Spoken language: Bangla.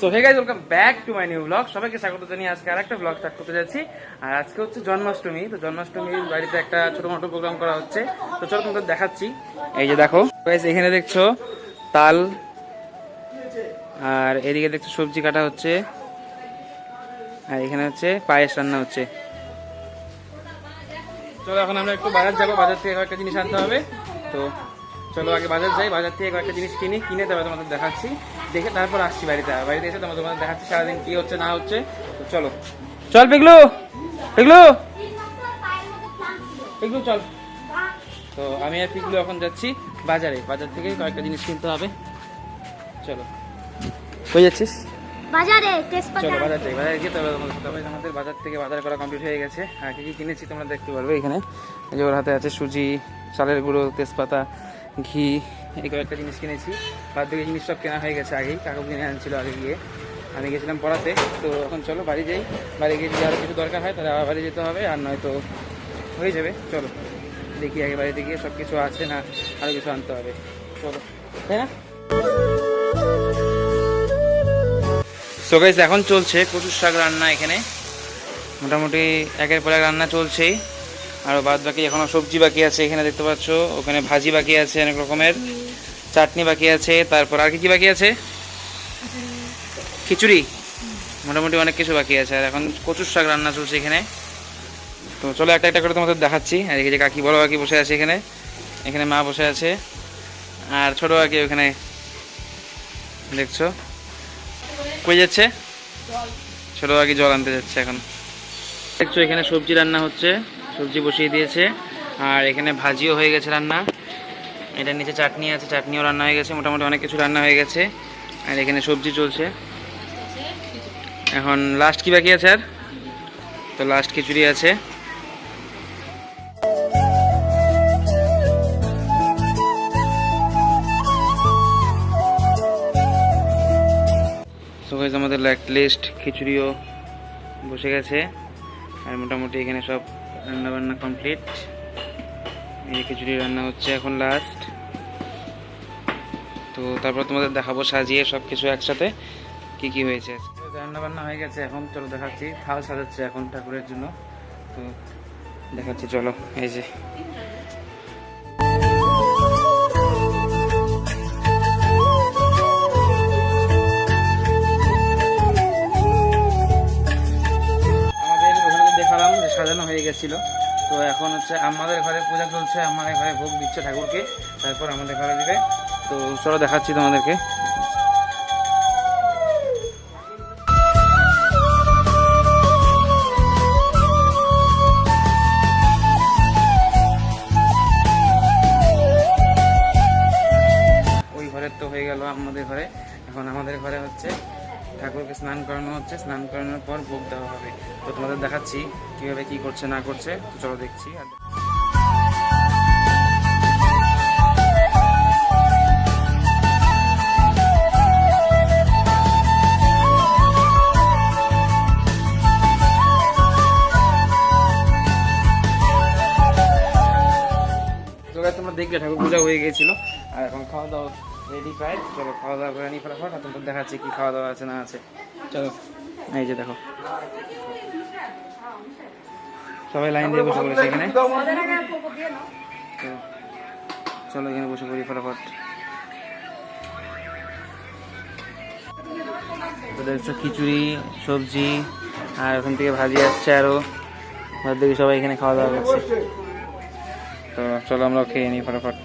So hey guys welcome back to my new blog সবাইকে স্বাগত জানিয়ে আজকে আরেকটা ব্লগ স্টার্ট করতে যাচ্ছি। আর আজকে হচ্ছে জন্মাষ্টমী। তো জন্মাষ্টমীর বাড়িতে একটা ছোট মোটো প্রোগ্রাম করা হচ্ছে। তো চলো তোমাদের দেখাচ্ছি। এই যে দেখো গাইজ এখানে দেখছ তাল, আর এদিকে দেখছ সবজি কাটা হচ্ছে। আর এখানে হচ্ছে পায়েস রান্না হচ্ছে। চলো এখন আমরা একটু বাজার যাব। বাজার থেকে কয়েকটা জিনিস আনতে হবে। তো চলো আগে বাজার যাই বাজার থেকে কয়েকটা জিনিস কিনি কিনে তবে তোমাদের দেখাচ্ছি। দেখে তারপর আসছি বাড়িতে। বাড়িতে এসে তোমাদের তোমাদের দেখাচ্ছি সারাদিন কি হচ্ছে না হচ্ছে। তো চলো। চল পিগলু! পিগলু! পিগলু চল। তো আমি আর পিগলু এখন যাচ্ছি বাজারে। বাজার থেকে কয়েকটা জিনিস কিনতে হবে। চলো। কই যাচ্ছিস? বাজারে চলো বাজার যাই বাজারে গিয়ে তবে আমাদের বাজার থেকে বাজার করা কমপ্লিট হয়ে গেছে। আর কি কি কিনেছি তোমরা দেখতে পারবে এখানে। যে ওর হাতে আছে সুজি চালের গুঁড়ো তেজপাতা। ঘি, এই কয়েকটা জিনিস কিনেছি। বাদ জিনিস সব কেনা হয়ে গেছে আগেই, কাকু কিনে আনছিল আগে গিয়ে। আমি গেছিলাম পড়াতে, তো এখন চলো বাড়ি যাই। বাড়ি গিয়ে যদি আরও কিছু দরকার হয়, তাহলে আবার বাড়ি যেতে হবে, আর নয়তো হয়ে যাবে। চলো, দেখি আগে বাড়িতে গিয়ে সব কিছু আছে না আরও কিছু আনতে হবে। চলো, তাই না? গাইস এখন চলছে কচুর শাক রান্না এখানে। মোটামুটি একের পর এক রান্না চলছেই। আর বাদ বাকি এখনও সবজি বাকি আছে, এখানে দেখতে পাচ্ছ। ওখানে ভাজি বাকি আছে অনেক রকমের। চাটনি বাকি আছে, তারপর আর কি কি বাকি আছে? খিচুড়ি। মোটামুটি অনেক কিছু বাকি আছে, আর এখন কচুর শাক রান্না চলছে এখানে। তো চলো একটা একটা করে তোমাদের দেখাচ্ছি। আর এই যে কাকি, বড় কাকি বসে আছে এখানে। এখানে মা বসে আছে। আর ছোট কাকি ওখানে, দেখছ? কই যাচ্ছে? ছোট আগে জল আনতে যাচ্ছে এখন। দেখছ এখানে সবজি রান্না হচ্ছে। সবজি বসিয়ে দিয়েছে। আর এখানে ভাজিও হয়ে গেছে রান্না। এটার নিচে চাটনি আছে, চাটনিও রান্না হয়ে গেছে, মোটামুটি অনেক কিছু রান্না হয়ে গেছে। আর এখানে সবজি চলছে। এখন লাস্ট কি বাকি আছে আর? তো লাস্ট খিচুড়ি আছে। আমাদের লিস্ট খিচুড়িও বসে গেছে। আর মোটামুটি এখানে সব রান্না বান্না কমপ্লিট এই খিচুড়ি রান্না হচ্ছে এখন লাস্ট তো তারপর তোমাদের দেখাবো সাজিয়ে সব কিছু একসাথে, কি কি হয়েছে রান্না বান্না হয়ে গেছে এখন, চলো দেখাচ্ছি। থাল সাজাচ্ছে এখন ঠাকুরের জন্য। তো দেখাচ্ছি, চলো, এই যে। গেছিল তো এখন হচ্ছে আমাদের ঘরে পূজা চলছে, আমাদের ঘরে ভোগ দিচ্ছে ঠাকুরকে। তারপর আমাদের ঘরে দিবে। তো চলো দেখাচ্ছি তোমাদেরকে। ওই ঘরের তো হয়ে গেল আমাদের ঘরে। এখন আমাদের ঘরে হচ্ছে ঠাকুরকে স্নান করানো হচ্ছে, স্নান করানোর পর ভোগ দেওয়া হবে। তো তোমাদের দেখাচ্ছি কীভাবে কি করছে, না করছে। তো চলো দেখছি আর তোমরা দেখলে ঠাকুর পূজা হয়ে গিয়েছিল। আর এখন খাওয়া দাওয়া রেডি প্রায় চলো খাওয়া দাওয়া করে নিই ফটাফট আর তোমাদের দেখাচ্ছি কি খাওয়া দাওয়া আছে না আছে। চলো। এই যে দেখো। সবাই লাইন দিয়ে বসে পড়েছে এখানে। চলো এখানে বসে পড়ি ফটাফট। তো দেখছ খিচুড়ি সবজি আর ওখান থেকে ভাজি আসছে আরও। বাদ দেখি সবাই এখানে খাওয়া দাওয়া করছে। তো চলো আমরা খেয়ে নিই ফটাফট।